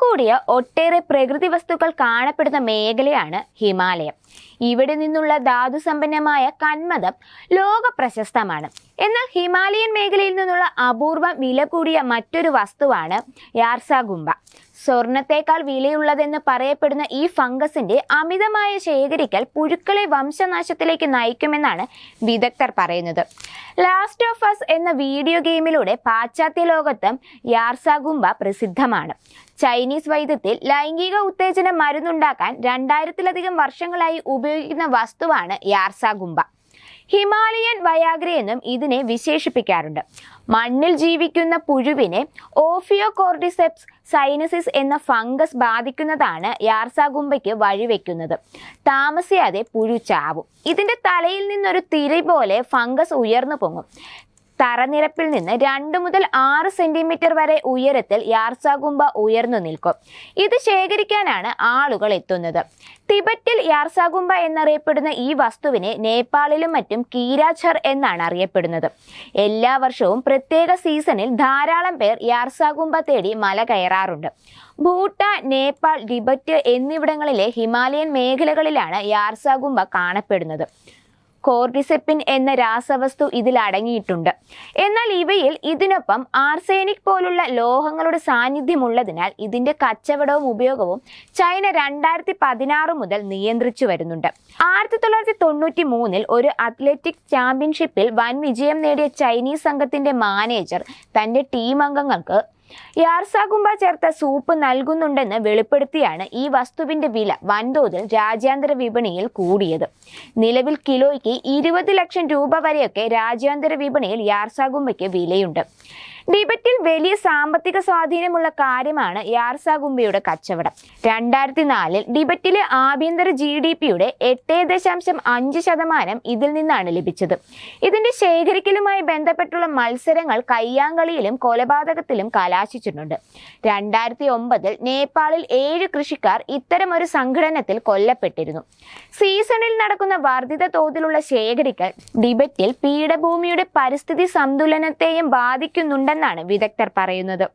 കൂടിയ ഒട്ടേറെ പ്രകൃതി വസ്തുക്കൾ കാണപ്പെടുന്ന മേഖലയാണ് ഹിമാലയം. ഇവിടെ നിന്നുള്ള ധാതുസമ്പന്നമായ കന്മതം ലോക പ്രശസ്തമാണ്. എന്നാൽ ഹിമാലയൻ മേഖലയിൽ നിന്നുള്ള അപൂർവ വില കൂടിയ മറ്റൊരു വസ്തുവാണ് യാർസാഗുംബ. സ്വർണത്തേക്കാൾ വിലയുള്ളതെന്ന് പറയപ്പെടുന്ന ഈ ഫംഗസിന്റെ അമിതമായ ശേഖരിക്കൽ പുഴുക്കളെ വംശനാശത്തിലേക്ക് നയിക്കുമെന്നാണ് വിദഗ്ധർ പറയുന്നത്. ലാസ്റ്റ് ഓഫ് അസ് എന്ന വീഡിയോ ഗെയിമിലൂടെ പാശ്ചാത്യ ലോകത്തും യാർസാഗുംബ പ്രസിദ്ധമാണ്. ചൈനീസ് വൈദ്യത്തിൽ ലൈംഗിക ഉത്തേജന മരുന്നുണ്ടാക്കാൻ രണ്ടായിരത്തിലധികം വർഷങ്ങളായി ഉപയോഗിക്കുന്ന വസ്തുവാണ് യാർസാഗുംബ ഹിമാലയൻ വയാഗ്ര എന്നും ഇതിനെ വിശേഷിപ്പിക്കാറുണ്ട്. മണ്ണിൽ ജീവിക്കുന്ന പുഴുവിനെ ഓഫിയോകോർഡിസെപ്സ് സൈനസിസ് എന്ന ഫംഗസ് ബാധിക്കുന്നതാണ് യാർസാഗുംബയ്ക്ക് വഴിവെക്കുന്നത്. താമസിയാതെ പുഴു ചാവും. ഇതിന്റെ തലയിൽ നിന്നൊരു തിരി പോലെ ഫംഗസ് ഉയർന്നു പൊങ്ങും. തറനിരപ്പിൽ നിന്ന് രണ്ട് മുതൽ ആറ് സെന്റിമീറ്റർ വരെ ഉയരത്തിൽ യാർസാഗുംബ ഉയർന്നു നിൽക്കും. ഇത് ശേഖരിക്കാനാണ് ആളുകൾ എത്തുന്നത്. തിബറ്റിൽ യാർസാഗുംബ എന്നറിയപ്പെടുന്ന ഈ വസ്തുവിനെ നേപ്പാളിലും മറ്റും കീരാഛർ എന്നാണ് അറിയപ്പെടുന്നത്. എല്ലാ വർഷവും പ്രത്യേക സീസണിൽ ധാരാളം പേർ യാർസാഗുംബ തേടി മല കയറാറുണ്ട്. ഭൂട്ടാൻ നേപ്പാൾ ടിബറ്റ് എന്നിവിടങ്ങളിലെ ഹിമാലയൻ മേഖലകളിലാണ് യാർസാഗുംബ കാണപ്പെടുന്നത്. കോർഡിസെപ്പിൻ എന്ന രാസവസ്തു ഇതിൽ അടങ്ങിയിട്ടുണ്ട്. എന്നാൽ ഇവയിൽ ഇതിനൊപ്പം ആർസേനിക് പോലുള്ള ലോഹങ്ങളുടെ സാന്നിധ്യമുള്ളതിനാൽ ഇതിന്റെ കച്ചവടവും ഉപയോഗവും ചൈന രണ്ടായിരത്തി പതിനാറ് മുതൽ നിയന്ത്രിച്ചു വരുന്നുണ്ട്. ആയിരത്തി തൊള്ളായിരത്തി തൊണ്ണൂറ്റി മൂന്നിൽ ഒരു അത്ലറ്റിക് ചാമ്പ്യൻഷിപ്പിൽ വൻ വിജയം നേടിയ ചൈനീസ് സംഘത്തിന്റെ മാനേജർ തന്റെ ടീം അംഗങ്ങൾക്ക് യാർസാഗുംബ ചേർത്ത സൂപ്പ് നൽകുന്നുണ്ടെന്ന് വെളിപ്പെടുത്തിയാണ് ഈ വസ്തുവിന്റെ വില വൻതോതിൽ രാജ്യാന്തര വിപണിയിൽ കൂടിയത്. നിലവിൽ കിലോയ്ക്ക് ഇരുപത് ലക്ഷം രൂപ വരെയൊക്കെ രാജ്യാന്തര വിപണിയിൽ യാർസാകുമ്പയ്ക്ക് വിലയുണ്ട്. ടിബറ്റിൽ വലിയ സാമ്പത്തിക സ്വാധീനമുള്ള കാര്യമാണ് യാർസാഗുംബയുടെ കച്ചവടം. രണ്ടായിരത്തി നാലിൽ ടിബറ്റിലെ ആഭ്യന്തര ജി ഡി പിയുടെ എട്ട് ദശാംശം അഞ്ച് ശതമാനം ഇതിൽ നിന്നാണ് ലഭിച്ചത്. ഇതിന്റെ ശേഖരിക്കലുമായി ബന്ധപ്പെട്ടുള്ള മത്സരങ്ങൾ കയ്യാങ്കളിയിലും കൊലപാതകത്തിലും കലാശിച്ചിട്ടുണ്ട്. രണ്ടായിരത്തി ഒമ്പതിൽ നേപ്പാളിൽ ഏഴ് കൃഷിക്കാർ ഇത്തരമൊരു സംഘടനത്തിൽ കൊല്ലപ്പെട്ടിരുന്നു. സീസണിൽ നടക്കുന്ന വർദ്ധിത തോതിലുള്ള ശേഖരിക്കൽ ടിബറ്റിൽ പീഠഭൂമിയുടെ പരിസ്ഥിതി സന്തുലനത്തെയും ബാധിക്കുന്നുണ്ടെന്നാണ് വിദഗ്ധർ പറയുന്നത്